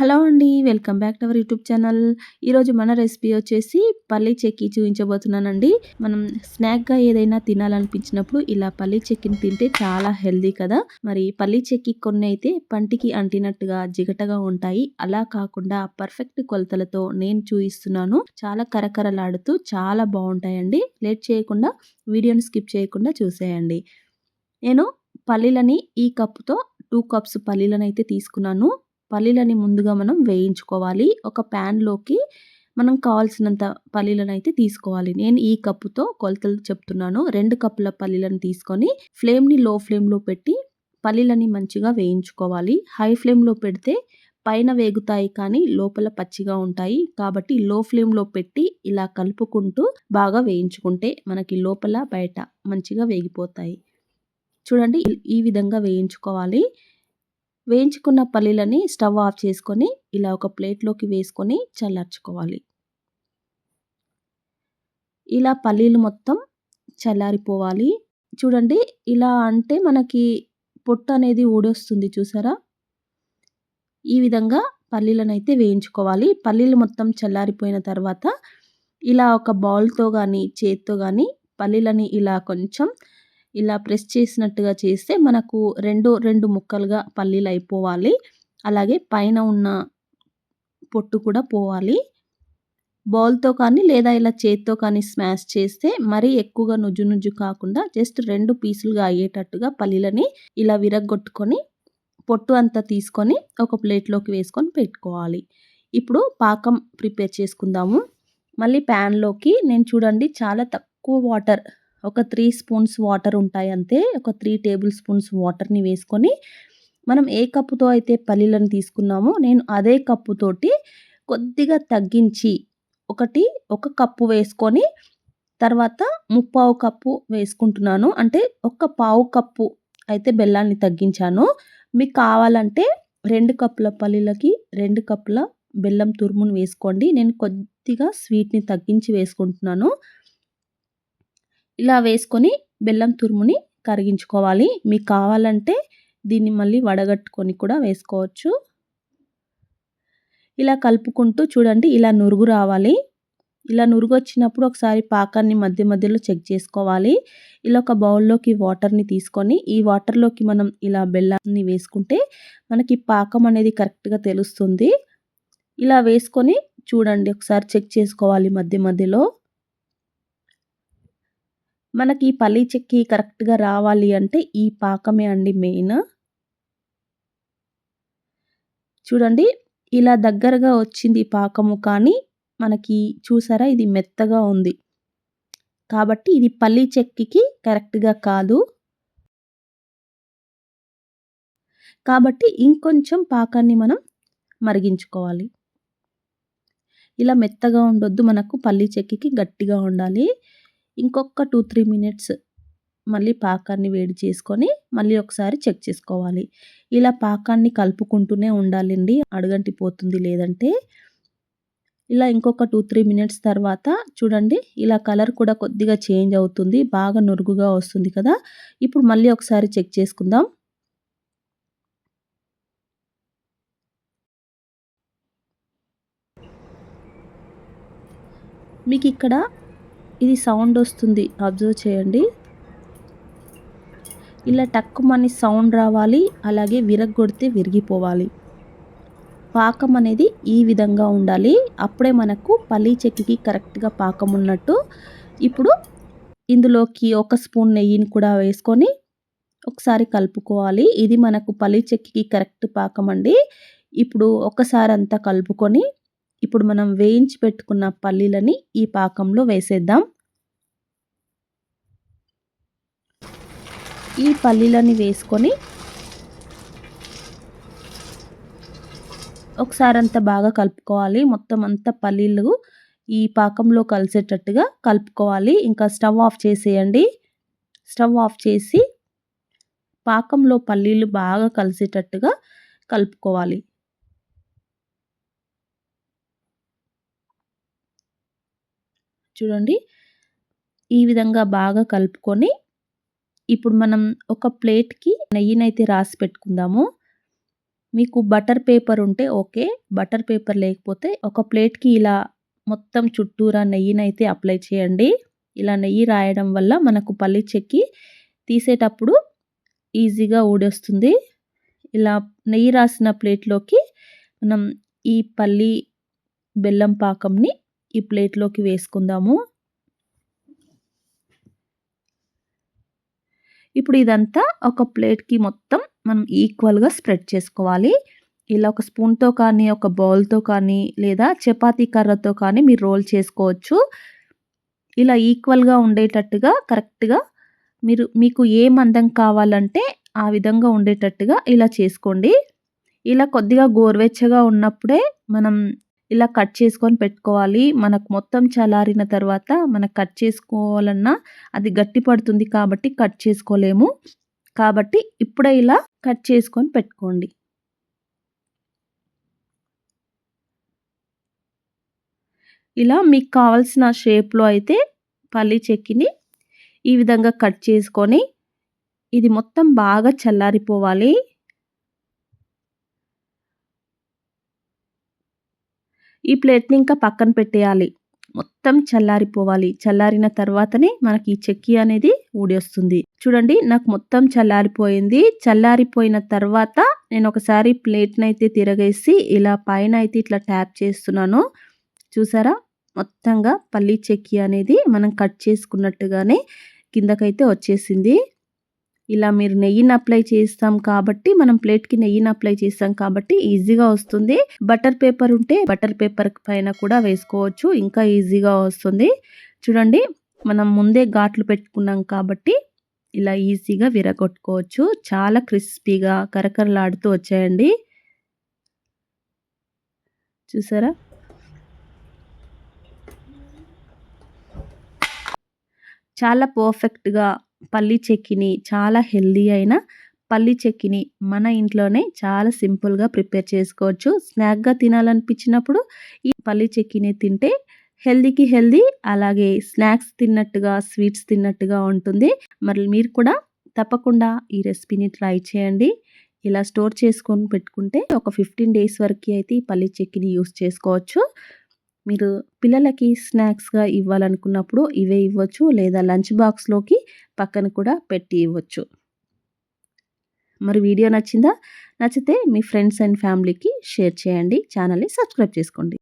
Hello అండి. Welcome back to our YouTube channel. ఈరోజు మన రెసిపీ వచ్చేసి పల్లీ చెక్కి చూపించబోతున్నానండి. మనం స్నాక్‌గా ఏదైనా తినాలనిపించినప్పుడు ఇలా పల్లీ చెక్కిని తింటే చాలా హెల్దీ కదా! మరి పల్లీ చెక్కి కొన్ని అయితే పంటికి అంటినట్టుగా జిగటగా ఉంటాయి. అలా కాకుండా పర్ఫెక్ట్ కొలతలతో నేను చూపిస్తున్నాను చాలా కరకరలాడుతూ చాలా బాగుంటాయండి లేట్ చేయకుండా వీడియోని స్కిప్ చేయకుండా చూసేయండి. నేను పల్లీలని ఈ కప్పుతో టూ కప్స్ పల్లీలనైతే తీసుకున్నాను. పల్లీలని ముందుగా మనం వేయించుకోవాలి. ఒక ప్యాన్లోకి మనం కావాల్సినంత పల్లీలను అయితే తీసుకోవాలి. నేను ఈ కప్పుతో కొలతలు చెప్తున్నాను. రెండు కప్పుల పల్లీలను తీసుకొని ఫ్లేమ్ని లో ఫ్లేమ్లో పెట్టి పల్లీలని మంచిగా వేయించుకోవాలి. హై ఫ్లేమ్లో పెడితే పైన వేగుతాయి కానీ లోపల పచ్చిగా ఉంటాయి. కాబట్టి లో ఫ్లేమ్లో పెట్టి ఇలా కలుపుకుంటూ బాగా వేయించుకుంటే మనకి లోపల బయట మంచిగా వేగిపోతాయి. చూడండి ఈ విధంగా వేయించుకోవాలి. వేయించుకున్న పల్లీలని స్టవ్ ఆఫ్ చేసుకొని ఇలా ఒక ప్లేట్లోకి వేసుకొని చల్లార్చుకోవాలి. ఇలా పల్లీలు మొత్తం చల్లారిపోవాలి. చూడండి ఇలా అంటే మనకి పొట్టు అనేది ఊడొస్తుంది చూసారా? ఈ విధంగా పల్లీలను అయితే వేయించుకోవాలి. పల్లీలు మొత్తం చల్లారిపోయిన తర్వాత ఇలా ఒక బౌల్తో కానీ చేత్తో కానీ పల్లీలని ఇలా కొంచెం ఇలా ప్రెస్ చేసినట్టుగా చేస్తే మనకు రెండు రెండు ముక్కలుగా పల్లీలు అయిపోవాలి. అలాగే పైన ఉన్న పొట్టు కూడా పోవాలి. బౌల్తో కానీ లేదా ఇలా చేత్తో కానీ స్మాష్ చేస్తే మరీ ఎక్కువగా నుజ్జు నుజ్జు కాకుండా జస్ట్ రెండు పీసులుగా అయ్యేటట్టుగా పల్లీలని ఇలా విరగ్గొట్టుకొని పొట్టు అంతా తీసుకొని ఒక ప్లేట్లోకి వేసుకొని పెట్టుకోవాలి. ఇప్పుడు పాకం ప్రిపేర్ చేసుకుందాము. మళ్ళీ ప్యాన్లోకి నేను చూడండి చాలా తక్కువ వాటర్ ఒక త్రీ స్పూన్స్ వాటర్ ఉంటాయి అంతే ఒక త్రీ టేబుల్ స్పూన్స్ వాటర్ని వేసుకొని మనం ఏ కప్పుతో అయితే పల్లీలను తీసుకున్నామో నేను అదే కప్పుతోటి కొద్దిగా తగ్గించి ఒకటి ఒక కప్పు వేసుకొని తర్వాత ముప్పావు కప్పు వేసుకుంటున్నాను. అంటే ఒక పావు కప్పు అయితే బెల్లాన్ని తగ్గించాను. మీకు కావాలంటే రెండు కప్పుల పల్లీలకి రెండు కప్పుల బెల్లం తురుమును వేసుకోండి. నేను కొద్దిగా స్వీట్ని తగ్గించి వేసుకుంటున్నాను. ఇలా వేసుకొని బెల్లం తురుముని కరిగించుకోవాలి. మీకు కావాలంటే దీన్ని మళ్ళీ వడగట్టుకొని కూడా వేసుకోవచ్చు. ఇలా కలుపుకుంటూ చూడండి ఇలా నురుగు రావాలి. ఇలా నురుగు వచ్చినప్పుడు ఒకసారి పాకాన్ని మధ్య మధ్యలో చెక్ చేసుకోవాలి. ఇలా ఒక బౌల్లోకి వాటర్ని తీసుకొని ఈ వాటర్లోకి మనం ఇలా బెల్లాన్ని వేసుకుంటే మనకి పాకం అనేది కరెక్ట్గా తెలుస్తుంది. ఇలా వేసుకొని చూడండి ఒకసారి చెక్ చేసుకోవాలి మధ్య మధ్యలో. మనకి ఈ పల్లీ చెక్కి కరెక్ట్గా రావాలి అంటే ఈ పాకమే అండి మెయిన్. చూడండి ఇలా దగ్గరగా వచ్చింది పాకము కానీ మనకి చూసారా ఇది మెత్తగా ఉంది. కాబట్టి ఇది పల్లీ చెక్కికి కరెక్ట్గా కాదు. కాబట్టి ఇంకొంచెం పాకాన్ని మనం మరిగించుకోవాలి. ఇలా మెత్తగా ఉండొద్దు మనకు పల్లీ చెక్కికి గట్టిగా ఉండాలి. ఇంకొక టూ త్రీ మినిట్స్ మళ్ళీ పాకాన్ని వేడి చేసుకొని మళ్ళీ ఒకసారి చెక్ చేసుకోవాలి. ఇలా పాకాన్ని కలుపుకుంటూనే ఉండాలండి. అడుగంటి పోతుంది లేదంటే. ఇలా ఇంకొక టూ త్రీ మినిట్స్ తర్వాత చూడండి ఇలా కలర్ కూడా కొద్దిగా చేంజ్ అవుతుంది. బాగా నురుగుగా వస్తుంది కదా. ఇప్పుడు మళ్ళీ ఒకసారి చెక్ చేసుకుందాం. మీకు ఇక్కడ ఇది సౌండ్ వస్తుంది. అబ్జర్వ్ చేయండి. ఇలా టక్కుమని సౌండ్ రావాలి. అలాగే విరగొడితే విరిగిపోవాలి. పాకం అనేది ఈ విధంగా ఉండాలి. అప్పుడే మనకు పల్లీ చెక్కికి కరెక్ట్గా పాకం ఉన్నట్టు. ఇప్పుడు ఇందులోకి ఒక స్పూన్ నెయ్యిని కూడా వేసుకొని ఒకసారి కలుపుకోవాలి. ఇది మనకు పల్లీ చెక్కికి కరెక్ట్ పాకం అండి. ఇప్పుడు ఒకసారి అంతా కలుపుకొని ఇప్పుడు మనం వేయించి పెట్టుకున్న పల్లీలని ఈ పాకంలో వేసేద్దాం. ఈ పల్లీలని వేసుకొని ఒకసారి అంతా బాగా కలుపుకోవాలి. మొత్తం అంతా పల్లీలు ఈ పాకంలో కలిసేటట్టుగా కలుపుకోవాలి. ఇంకా స్టవ్ ఆఫ్ చేసేయండి. స్టవ్ ఆఫ్ చేసి పాకంలో పల్లీలు బాగా కలిసేటట్టుగా కలుపుకోవాలి. చూడండి. ఈ విధంగా బాగా కలుపుకొని ఇప్పుడు మనం ఒక ప్లేట్కి నెయ్యినైతే రాసి పెట్టుకుందాము. మీకు బటర్ పేపర్ ఉంటే ఓకే బటర్ పేపర్ లేకపోతే ఒక ప్లేట్కి ఇలా మొత్తం చుట్టూరా నెయ్యినైతే అప్లై చేయండి. ఇలా నెయ్యి రాయడం వల్ల మనకు పల్లి చెక్కి తీసేటప్పుడు ఈజీగా ఊడొస్తుంది. ఇలా నెయ్యి రాసిన ప్లేట్లోకి మనం ఈ పల్లి బెల్లం పాకంని ఈ ప్లేట్లోకి వేసుకుందాము. ఇప్పుడు ఇదంతా ఒక ప్లేట్కి మొత్తం మనం ఈక్వల్గా స్ప్రెడ్ చేసుకోవాలి. ఇలా ఒక స్పూన్తో కానీ ఒక బౌల్తో కానీ లేదా చపాతీ కర్రతో కానీ మీరు రోల్ చేసుకోవచ్చు. ఇలా ఈక్వల్గా ఉండేటట్టుగా కరెక్ట్గా మీరు మీకు ఏ మందం కావాలంటే ఆ విధంగా ఉండేటట్టుగా ఇలా చేసుకోండి. ఇలా కొద్దిగా గోరువెచ్చగా ఉన్నప్పుడే మనం ఇలా కట్ చేసుకొని పెట్టుకోవాలి. మనకు మొత్తం చల్లారిన తర్వాత మనకు కట్ చేసుకోవాలన్నా అది గట్టి పడుతుంది కాబట్టి కట్ చేసుకోలేము. కాబట్టి ఇప్పుడే ఇలా కట్ చేసుకొని పెట్టుకోండి. ఇలా మీకు కావాల్సిన షేప్లో అయితే పల్లి చెక్కిని ఈ విధంగా కట్ చేసుకొని ఇది మొత్తం బాగా చల్లారిపోవాలి. ఈ ప్లేట్ని ఇంకా పక్కన పెట్టేయాలి. మొత్తం చల్లారిపోవాలి. చల్లారిన తర్వాతనే మనకి ఈ చెక్కి అనేది ఊడేస్తుంది. చూడండి నాకు మొత్తం చల్లారిపోయింది. చల్లారిపోయిన తర్వాత నేను ఒకసారి ప్లేట్ని అయితే తిరగేసి ఇలా పైన అయితే ఇట్లా ట్యాప్ చేస్తున్నాను. చూసారా? మొత్తంగా పల్లీ చెక్కి అనేది మనం కట్ చేసుకున్నట్టుగానే కిందకైతే వచ్చేసింది. ఇలా మీరు నెయ్యిని అప్లై చేస్తాం కాబట్టి మనం ప్లేట్కి నెయ్యిని అప్లై చేస్తాం కాబట్టి ఈజీగా వస్తుంది. బటర్ పేపర్ ఉంటే బటర్ పేపర్ పైన కూడా వేసుకోవచ్చు ఇంకా ఈజీగా వస్తుంది. చూడండి మనం ముందే ఘాట్లు పెట్టుకున్నాం కాబట్టి ఇలా ఈజీగా విరగొట్టుకోవచ్చు. చాలా క్రిస్పీగా కరకరలాడుతూ వచ్చాయండి. చూసారా? చాలా పర్ఫెక్ట్గా పల్లి చెక్కిని చాలా హెల్దీ అయిన పల్లి చెక్కిని మన ఇంట్లోనే చాలా సింపుల్గా ప్రిపేర్ చేసుకోవచ్చు. స్నాక్గా తినాలనిపించినప్పుడు ఈ పల్లి చెక్కిని తింటే హెల్దీకి హెల్దీ అలాగే స్నాక్స్ తిన్నట్టుగా స్వీట్స్ తిన్నట్టుగా ఉంటుంది. మరి మీరు కూడా తప్పకుండా ఈ రెసిపీని ట్రై చేయండి. ఇలా స్టోర్ చేసుకొని పెట్టుకుంటే ఒక ఫిఫ్టీన్ డేస్ వరకు అయితే ఈ పల్లి చెక్కిని యూస్ చేసుకోవచ్చు. మీరు పిల్లలకి స్నాక్స్గా ఇవ్వాలనుకున్నప్పుడు ఇవే ఇవ్వచ్చు లేదా లంచ్ బాక్స్లోకి పక్కన కూడా పెట్టి ఇవ్వచ్చు. మరి వీడియో నచ్చిందా? నచ్చితే మీ ఫ్రెండ్స్ అండ్ ఫ్యామిలీకి షేర్ చేయండి. ఛానల్ని సబ్స్క్రైబ్ చేసుకోండి.